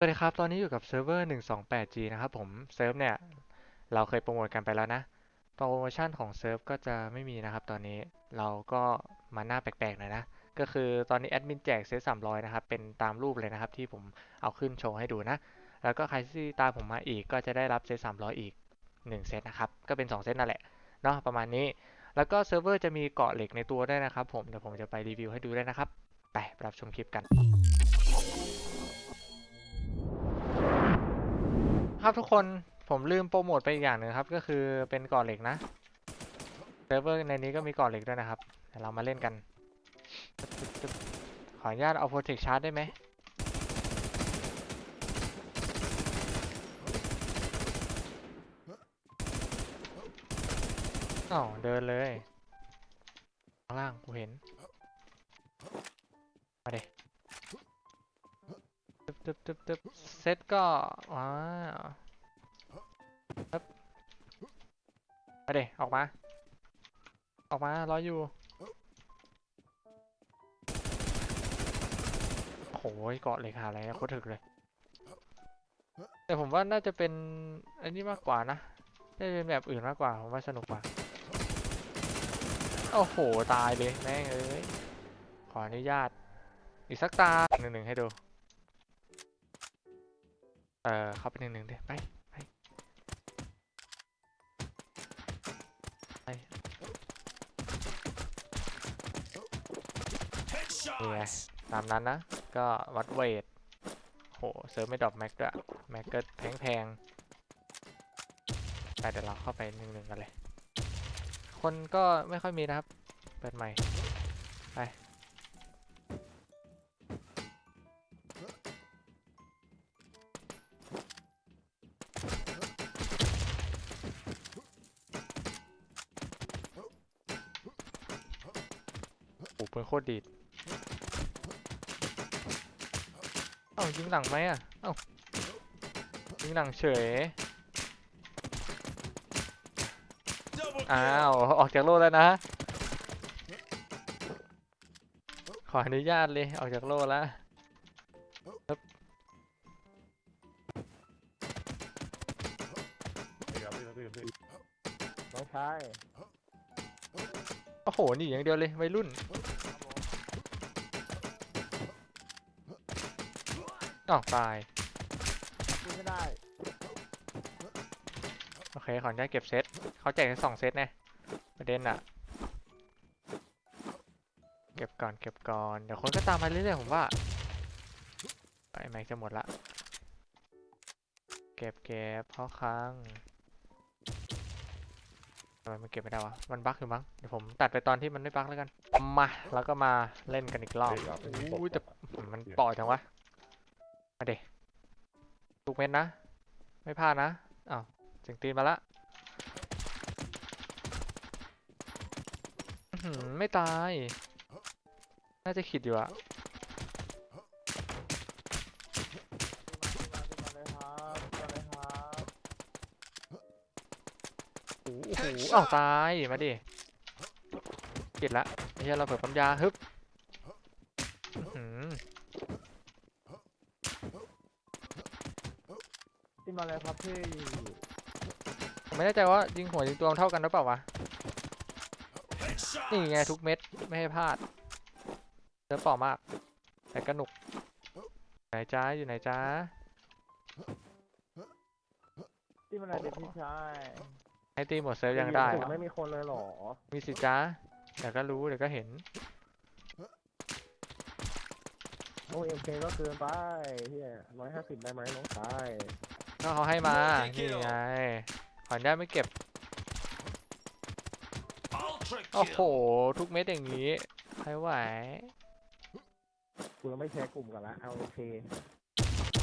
สวัสดีครับ ตอนนี้อยู่กับเซิร์ฟเวอร์ 128G นะครับผม เซิร์ฟเนี่ย เราเคยโปรโมทกันไปแล้วนะ โปรโมชั่นของเซิร์ฟก็จะไม่มีนะครับตอนนี้ เราก็มาหน้าแปลกๆหน่อยนะ ก็คือตอนนี้แอดมินแจกเซต300 นะครับ เป็นตามรูปเลยนะครับที่ผมเอาขึ้นโชว์ให้ดูนะ แล้วก็ใครที่ตามผมมาอีกก็จะได้รับเซต300 อีก 1 เซตนะครับ ก็เป็น 2 เซตนั่นแหละ เนาะประมาณนี้ แล้วก็เซิร์ฟเวอร์จะมีเกาะเหล็กในตัวด้วยนะครับผม เดี๋ยวผมจะไปรีวิวให้ดูด้วยนะครับ ไปรับชมคลิปกัน ครับทุกคนผมลืมโปรโมทไปอีกอย่างหนึ่งครับ ก็คือเป็นกาะเหล็กนะเซิร์ฟเวอร์ในนี้ก็มีกาะเหล็กด้วยนะครับเดี๋ยวเรามาเล่นกัน ขออนุญาตเอาโปรเทคชาร์จได้ไหมอ๋อเดินเลยข้างล่างกูเห็น มาเด ตึ๊บตึ๊บตึ๊บเซตก็ว้าวตึ๊บมาเดออกมา ออกมารออยู่โอ้โหเกาะเล็กหาอะไรโคตรถึกเลย แต่ผมว่าน่าจะเป็นอันนี้มากกว่านะน่าจะเป็นแบบอื่นมากกว่า ผมว่าสนุกกว่า โอ้โห ตายเลยแม่งเอ้ย ขออนุญาต อีกสักตาหนึ่งหนึ่งให้ดู เออเข้าไปหนึ่งหนึ่งเดิไปไปไปนี่ไงตามนั้นนะ ก็วัดเวทโหเซิร์ฟไม่ดรอปแม็กด้วยแม็กก็แพงแพงๆไปเดี๋ยวเราเข้าไปหนึ่งหนึ่งกันเลย คนก็ไม่ค่อยมีนะครับ เปิดใหม่ ไป โคตรดีดเอ้ายิงหลังไหมอะ เอ้ายิงหลังเฉย อ้าว ออกจากโลกแล้วนะ ขออนุญาตเลย ออกจากโลกแล้วน้องชายโอ้โหหนี่อย่างเดียวเลยวัยรุ่น อ้าวตายพูดไม่ได้โอเค ขออนุญาตเก็บเซต เขาแจกแค่สองเซตไงประเด็นอะเก็บก่อน เก็บก่อน เดี๋ยวคนก็ตามมาเรื่อยๆ ผมว่า ไปแม็กจะหมดละ เก็บเก็บพ่อค้างทำไมมันเก็บไม่ได้วะ มันบั๊กอยู่มั้ง เดี๋ยวผมตัดไปตอนที่มันไม่บั๊กแล้วกัน มา แล้วก็มาเล่นกันอีกรอบอู้ยแต่มันปล่อยจังวะ มาเดทุกเม็ดนะ ไม่พลาดนะอ้าวเสียงตีนมาละไม่ตาย น่าจะขิดอยู่อะโอ้โหอ้าวตาย มาดิขิดละไม่ใช่เราเปิดปั๊มยาฮึบอื้อหือ ที่มา เลยครับพี่ผมไม่แน่ใจว่ายิงหัวยิงตัวมันเท่ากันหรือเปล่าวะ นี่ไงทุกเม็ดไม่ให้พลาดเจอเปล่ามาก แต่กระหนุก ไหนจ้าอยู่ไหนจ้าที่มาเลยเด็กพี่ชายให้ตีหมดเซิร์ฟยังได้ถึไม่มีคนเลยเหรอ มีสิจ้าเดี๋ยวก็รู้เดี๋ยวก็เห็นโอ้เอ็มเคก็เกินไปเฮียร้อยห้าสิบได้ไหมน้องชาย ก็เขาให้มา นี่ไงขออนุญาตไม่เก็บ โอ้โห ทุกเม็ดอย่างนี้ใครไหวกูยังไม่แชร์กลุ่มกันละเอาโอเค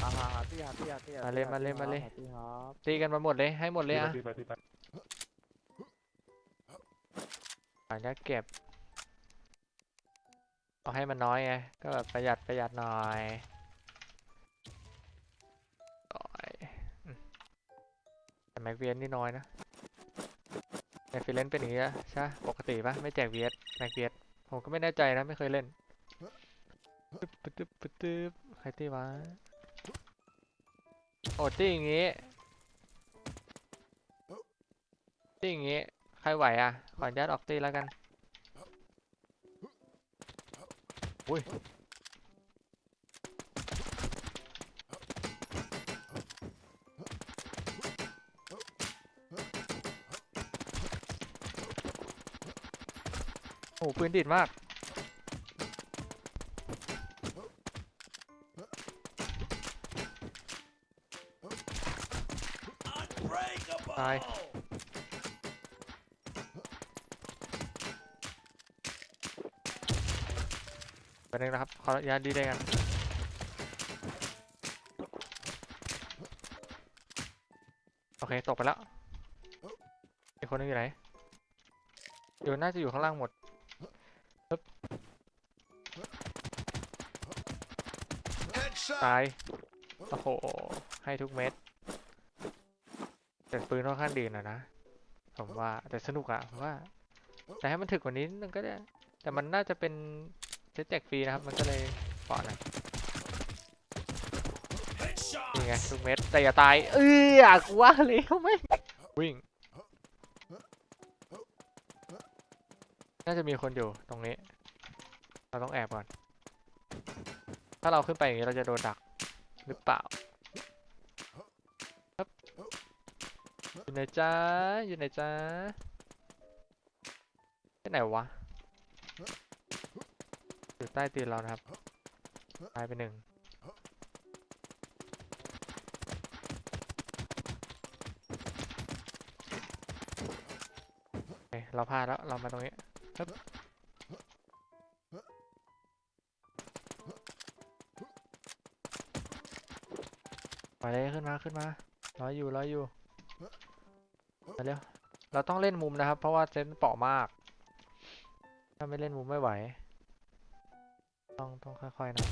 อาหาหาที่หาที่หาที่หมาเลยมาเลยมาเลยหที่ครับตีกันมาหมดเลย ให้หมดเลยอะขออนุญาตเก็บ เอาให้มันน้อยไง ก็แบบประหยัดประหยัดหน่อย แม็กเวียนนี่น้อยนะในฟิเลนเป็นอย่างนี้ใช่ปกติปะไม่แจกเวียสแม็กเวียสผมก็ไม่แน่ใจนะไม่เคยเล่นตึ๊บตึ๊บตึ๊บตึ๊บใครตีวะโอ้ตีอย่างงี้ตีอย่างงี้ใครไหวอะขออนุญาตออกตีแล้วกันอุ้ย อ้ปืนดิดมาก ตาย ไปหนึ่งนะครับ ขออนุญาตดีได้กันโอเค ตกไปแล้วอีกคนนึงอยู่ไหนอยู่น่าจะอยู่ข้างล่างหมด ตาย โอ้โห ให้ทุกเม็ด แต่ปืนค่อนข้างดีหนะนะ ผมว่า แต่สนุกอะผมว่า แต่ให้มันถึกกว่านี้นึงก็ได้ แต่มันน่าจะเป็นเซตแจกฟรีนะครับ มันก็เลยปาะหน่อยนี่ไงทุกเม็ด แต่อย่าตาย เออกูว่าเลยไหมวิ่ง น่าจะมีคนอยู่ตรงนี้ เราต้องแอบก่อน ถ้าเราขึ้นไปอย่างนี้เราจะโดนดักหรือเปล่าครับอยู่ไหนจ้าอยู่ไหนจ้าที่ไหนวะอยู่ใต้ตีนเรานะครับตายไปหนึ่งเคเราพลาดแล้วเรามาตรงนี้ ไปเลยขึ้นมาขึ้นมารอยอยู่รอยอยู่มาเร็วเราต้องเล่นมุมนะครับ เพราะว่าเซนเปาะมาก ถ้าไม่เล่นมุมไม่ไหว ต้องต้องค่อยๆนะ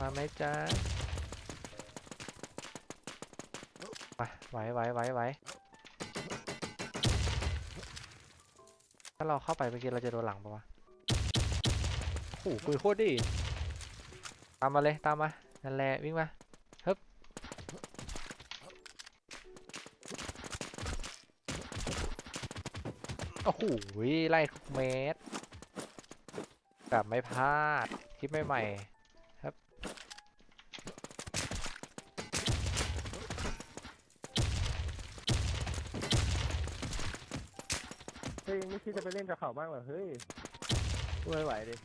มาไหมจ๊ะไปไหวไหวไหวไหวถ้าเราเข้าไปเมื่อกี้เราจะโดนหลังปะวะโอ้โหปืนโคตรดี ตามมาเลยตามมานั่นแหละวิ่งมาฮึบโอ้โหไล่ทุกเมตรแบบไม่พลาดคลิปใหม่ๆครับเฮ้ยไม่คิดจะไปเล่นกับเขาบ้างเหรอเฮ้ยไม่ไหวดิ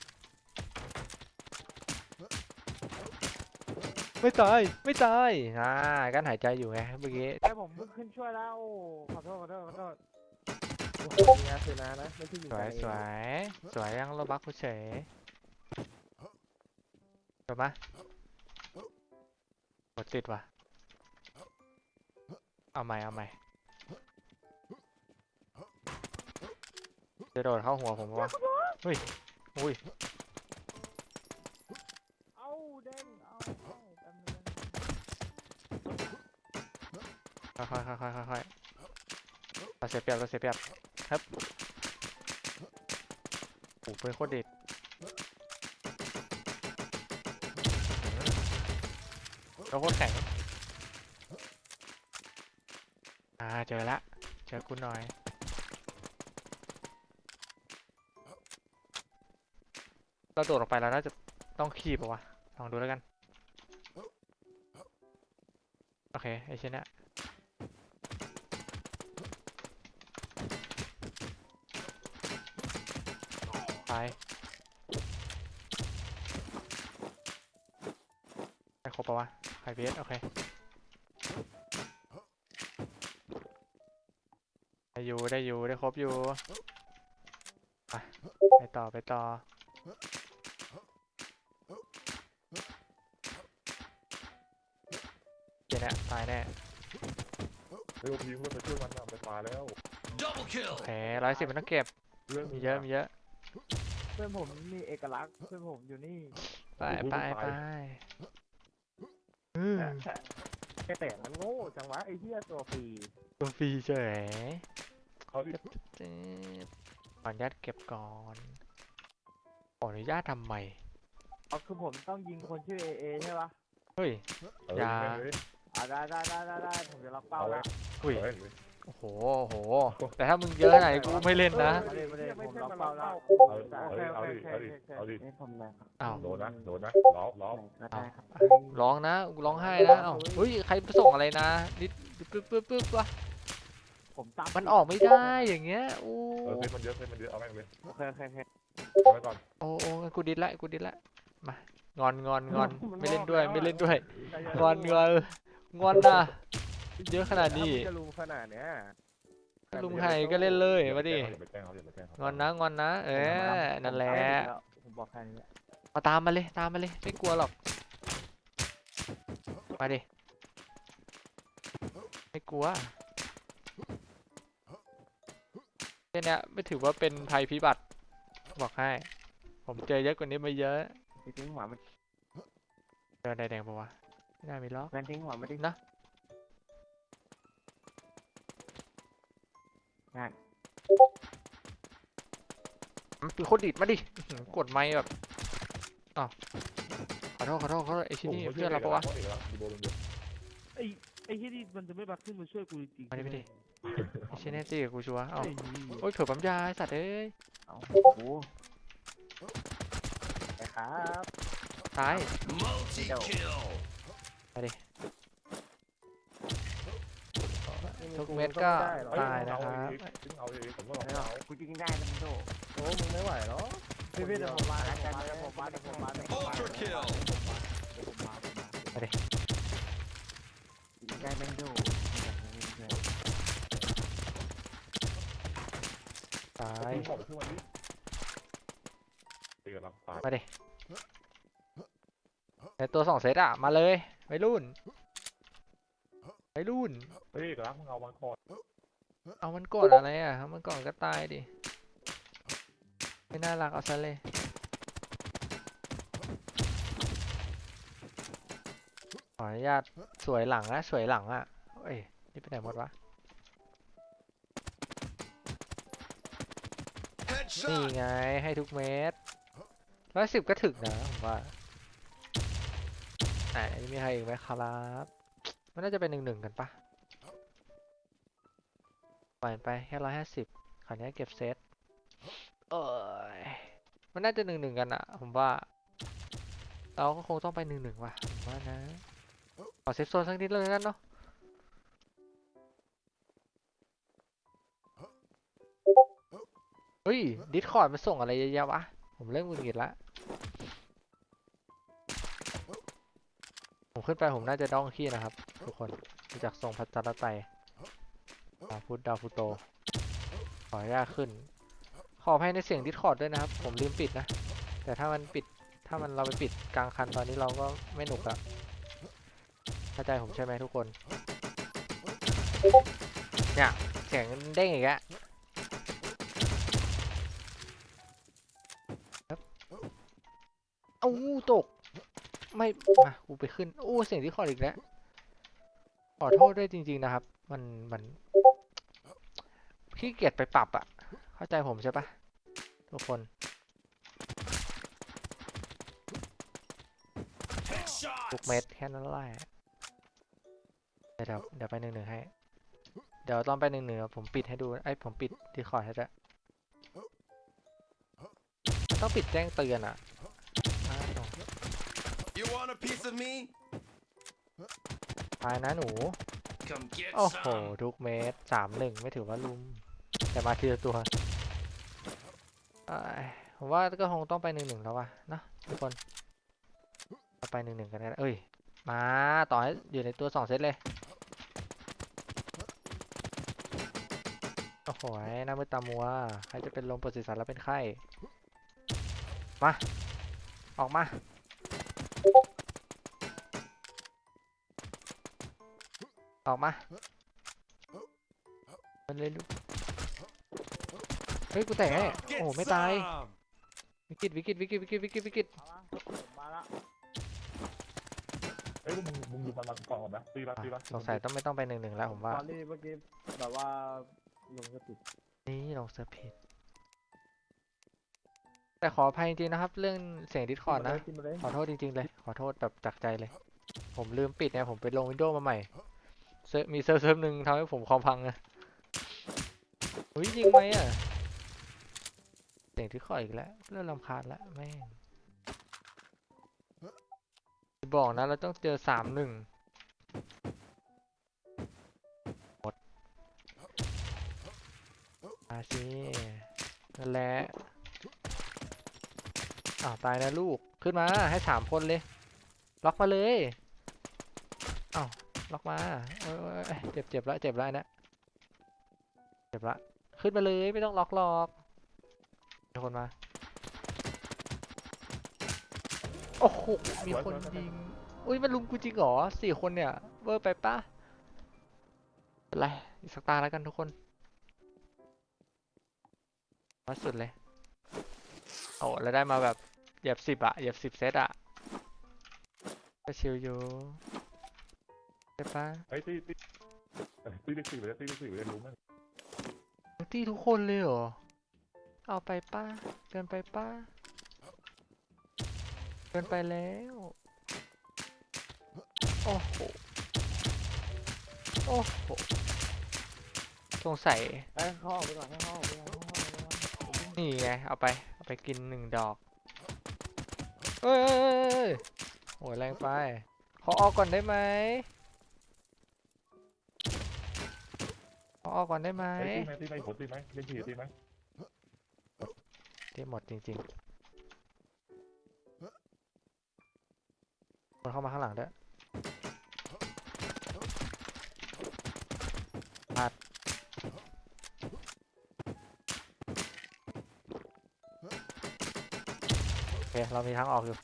ไม่ตายไม่ตายอ่ากั้นหายใจอยู่ไงเมื่อกี้ไอ้ผมเพิ่งขึ้นช่วยแล้วขอโทษขอโทษขอโทษโอ้โหมีอาเซนานะไม่ใช่ยิงสวกัยนเองสวยสวยยังโรบักกูเฉยจบปะกดติดว่ะเอาใหม่เอาใหม่จะโดดเข้าหัวผมปะวะอุ้ยอุ้ย เอาเด้งเอาเอา ค่อยค่อยค่อยค่อยค่อยเราเสียเปรียบเราเสียเปรียบครับโอ้โหเป็นโคตรเด็ดเราโคตรแข็งอ่าเจอละเจอกูหน่อยเราโดดออกไปแล้วน่าจะต้องขีบปะวะลองดูแล้วกัน โอเค ไอชิ้นเนี้ยตาย ได้ครบปะวะไข่เบสโอเคได้อยู่ได้อยู่ได้ครบอยู่ไปไปต่อไปต่อเจ๊เนี่ยตายแน่เร็วพีเพื่อนไปช่วยมันนะไปตายแล้ว Double kill. โอเคร้อยสิบมันต้องเก็บเรื่องมีเยอะมีเยอะ เพื่อนผมมีเอกลักษณ์เพื่อนผมอยู่นี่ไปไปไปอืมแค่แต่มันโง่จังวะไอ้เหี้ยตัวฟรีตัวฟรีเฉยเขาดิเจ็บเจ็บขออนุญาตเก็บก่อนขออนุญาตทำไมเอาคือผมต้องยิงคนชื่อเอเอใช่ปะเฮ้ยเอออย่ายิงแม่งเลยอะได้ได้ได้ได้ได้ผมจะล็อกเป้าเอาไว้แล้วอุ้ยเฮ้ย โอ้โหโอ้โห แต่ถ้ามึงเยอะไหนกูไม่เล่นนะมาเลยมาเลยผมล็อกเป้าแล้วเอาดิเอาดิเอาดิเอาดินี่ผมนะอ้าว โดนนะโดนนะล้อล้อก็ได้ครับร้องนะร้องไห้นะเอ้าเฮ้ยใครส่งอะไรนะนิดปึ๊บปึ๊บปึ๊บวะผมตั้มมันออกไม่ได้อย่างเงี้ยโอ้เออเซฟมันเยอะเซฟมันเยอะเอาแม่งเลยโอเคโอเคโอเคเอาไว้ก่อนโอ้โอ้งั้นกูดิดละกูดิดละมางอนงอนงอนไม่เล่นด้วยไม่เล่นด้วย งอนงอนงอนนะ เยอะขนาดนี้จะลุมขนาดเนี้ยลุงไห่ก็เล่นเลยมาดิอย่าไปแกล้งเขาอย่าไปแกล้งเขางอนนะงอนนะ เออนั่นแหละผมบอกแค่นี้มาตามมาเลยตามมาเลยไม่กลัวหรอกมาดิไม่กลัวแค่เนี้ยไม่ถือว่าเป็นภัยพิบัติ บอกให้ ผมเจอเยอะกว่านี้มาเยอะทิ้งหัวมันเจอไดแดงปะวะไม่น่ามีล็อกแฟนทิ้งหัวมันดินะ ง่ายมันเป็นโคตรดิดมาดิอื้อหือกดไม้แบบอ้าวขอโทษขอโทษขอโทษไอ้ชิ้นนี้เพื่อนเราปะวะเอกลักษณ์ดีโบลงเยอะไอ้ไอ้ที่นี่มันจะไม่บักขึ้นมาช่วยกูจริงๆมาดิใช่มาไหดิไอ้ชิ้นนี้ตีกับกูชัวร์เอ้าไอ้เหี้ยโอ้ยเผื่อปั๊มยาไอ้สัตว์เอ้ยเอาโอ้ไปครับตาย เดี๋ยว ทุกเม็ดก็เอ้ยตายนะเอาครับอีกซึ่งเอาอีกผมก็ลองไม่หรเอาอกกูจริงได้แล้วมึงโดโอ้มึงไม่ไหวหรอพี่พี่เดี๋ยวผมมาแล้วกันเดี๋ยวผมมาเดี๋ยวผมมาเดี๋ยวผมมา Overkill. จริงได้แม่งโดตายตีผมขึ้นมาดิตีกับเราตายมาดิในตัวสองเซตอะมาเลยไปรุ่น ไปรุ่น เฮ้ยเอกลักษณ์มึงเอามันคอดเอามันก่อนอะไรอะเอามันก่อนก็ตายดิ ไม่น่ารักเอาซะเลย ขออนุญาตสวยหลังนะสวยหลังอะเอ้ย นี่ไปไหนหมดวะ นี่ Headshot. ไงให้ทุกเม็ดร้อยสิบก็ถึงนะผมว่าไหนมีใครอีกไหมครับ มันน่าจะเป็นหนึ่งหนึ่งกันปะปล่อยไปแค่ร้อยห้าสิบขอนี้เก็บเซตเอ้ยมันน่าจะหนึ่งหนึ่งกันอะผมว่า เราก็คงต้องไปหนึ่งหนึ่งว่ะผมว่านะขอเซฟโซนสักนิดเลยกันเนาะเฮ้ยดิสคอร์ดมันส่งอะไรเยอะแยะวะ ผมเริ่มงุดหงิดละ ผมขึ้นไปผมน่าจะด้องขี้นะครับ ทุกคนดูจากทรงพัชรไตรดาวพุธดาวพุโต ขออนุญาตขึ้น ขออภัยในเสียงดิสคอร์ดด้วยนะครับ ผมลืมปิดนะ แต่ถ้ามันปิดถ้ามันเราไปปิดกลางคันตอนนี้เราก็ไม่หนุกอะเข้าใจผมใช่ไหมทุกคน เนี่ยเสียงเด้งอีกแล้วเอ้าตก ไม่มากูไปขึ้นโอ้เสียงที่คอร์ดอีกแล้วขอโทษด้วยจริง ๆนะครับ มันมันขี้เกียจไปปรับอะเข้าใจผมใช่ปะทุกคน Headshot. ทุกเม็ดแค่นั้นแหละเดี๋ยวเดี๋ยวไปหนึ่งหนึ่งให้ เดี๋ยวตอนไปหนึ่งหนึ่งผมปิดให้ดูไอ้ผมปิดดีคอร์ดให้ด้วยต้องปิดแจ้งเตือนอะ You want a piece of me? ตายนะหนู Come get โอ้โห some. ทุกเม็ดสามหนึ่งไม่ถือว่าลุม แต่มาทีละตัวเอ้ยผมว่าก็คงต้องไปหนึ่งหนึ่งแล้ววะเนอะทุกคนเอาไปหนึ่งหนึ่งกันนะเอ้ย มาต่อให้อยู่ในตัวสองเซตเลย โอ้โหหน้ามืดตามัว ใครจะเป็นลมปวดศีรษะแล้วเป็นไข้ มา ออกมา ออกมา มันเลยลูก เฮ้ย กูแตกแน่ Come โอ้ get โหไม่ตาย some. วิกฤตวิกฤตวิกฤตวิกฤตวิกฤตวิกฤตมาละเฮ้ยมึงมึงดูมันมันก่อนก่อนนะตีละอะตีละสงสัยต้องไม่ต้องไปหนึ่งหนึ่งแล้วผมว่าตอนนี้เมื่อกี้แบบว่าลงสตินี่ลงเซิร์ฟผิดแต่ขออภัยจริงๆนะครับ เรื่องเสียงดิสคอร์ดนะกินมาเลยขอโทษจริงๆเลย ขอโทษแบบจากใจเลย ผมลืมปิดเนี่ยผมไปลงวินโดว์มาใหม่เซิร์ฟ มีเซิร์ฟเซิร์ฟหนึ่งทำให้ผมคอมพังอะอุ้ยยิงไหมอะเสียงที่คอยอีกแล้วเริ่มรำคาญแล้วแม่งบอกนะเราต้องเจอสามหนึ่งหมดมาสินั่นแหละอ้าวตายนะลูกขึ้นมาให้สามคนเลย ล็อกมาเลย ล็อกมาเอ้ยเจ็บเจ็บละเจ็บละนะเจ็บละขึ้นมาเลยไม่ต้องล็อกหรอกมีคนมา โอ้โห มีคนยิง อุ้ยมันลุมกูจริงเหรอสี่คนเนี่ย เวอร์ไปปะเป็นไรอีกสักตาแล้วกันทุกคนวัดสุดเลย โอ้แล้วได้มาแบบเหยียบสิบอะเหยียบสิบเซตอะก็ชิลอยู่ ใช่ปะไอ้ตีตีเอ้ยตีเล็กสี่เลยตีเล็กสี่เลยรู้มั้ยที่ทุกคนเลยเหรอ เอาไปป้าเกินไปป้าเกินไปแล้ว โอ้โห โอ้โห สงสัย ให้เขาออกไปก่อนให้เขาออกไปก่อนให้เขาออกไปก่อนนี่ไง เอาไป เอาไปกินหนึ่งดอก เอ้ยเอ้ยเอ้ยเอ้ยโอ้ยแรงไป ขอออกก่อนได้ไหม อออกก่อนได้ไหมไอ้ตีไหมตีไหมผมตีไหมเล่นผีตีไหมที่หมดจริงๆคนเข้ามาข้างหลังด้วยพลาดโอเคเรามีทางออกอยู่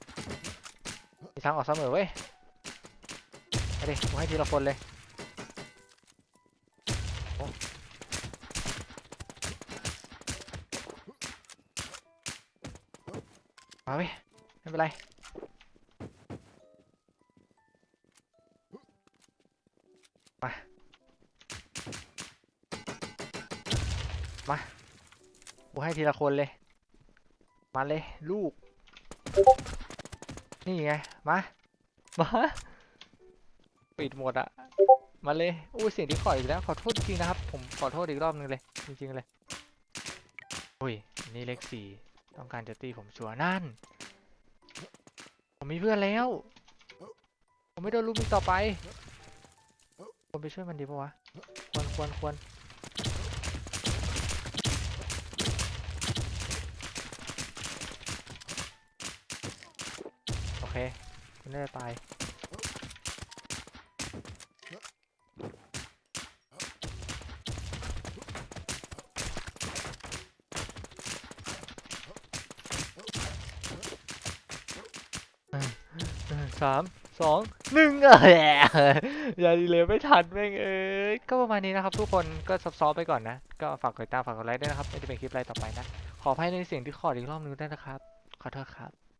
มีทางออกเสมอเว้ยไปดิกูให้ทีละคนเลย มาเว้ยไม่เป็นไรมา มากูให้ทีละคนเลย มาเลย ลูก นี่ไง มา มา ปิดหมดอะมาเลย อู้เสียงที่ขออีกแล้ว ขอโทษจริงนะครับ ผมขอโทษอีกรอบนึงเลย จริงๆเลย อุ้ย นี่เลขสี่ ต้องการจะตีผมชัวร์นั่น ผมมีเพื่อนแล้ว ผมไม่โดนลุมอีกต่อไปควรไปช่วยมันดีปะวะ ควรควรควรโอเคมันน่าจะตาย สามสองหนึ่งเอยอย่าดีเลยไม่ทันแม่งเอ้ยก็ประมาณนี้นะครับ ทุกคนก็ซับซ้อนไปก่อนนะ ก็ฝากกดติดตามฝากกดไลค์ด้วยนะครับไม่จะเป็นคลิปอะไรต่อไปนะ ขออภัยในเสียงที่ขอดอีกรอบนึงด้วยนะครับ ขอโทษครับ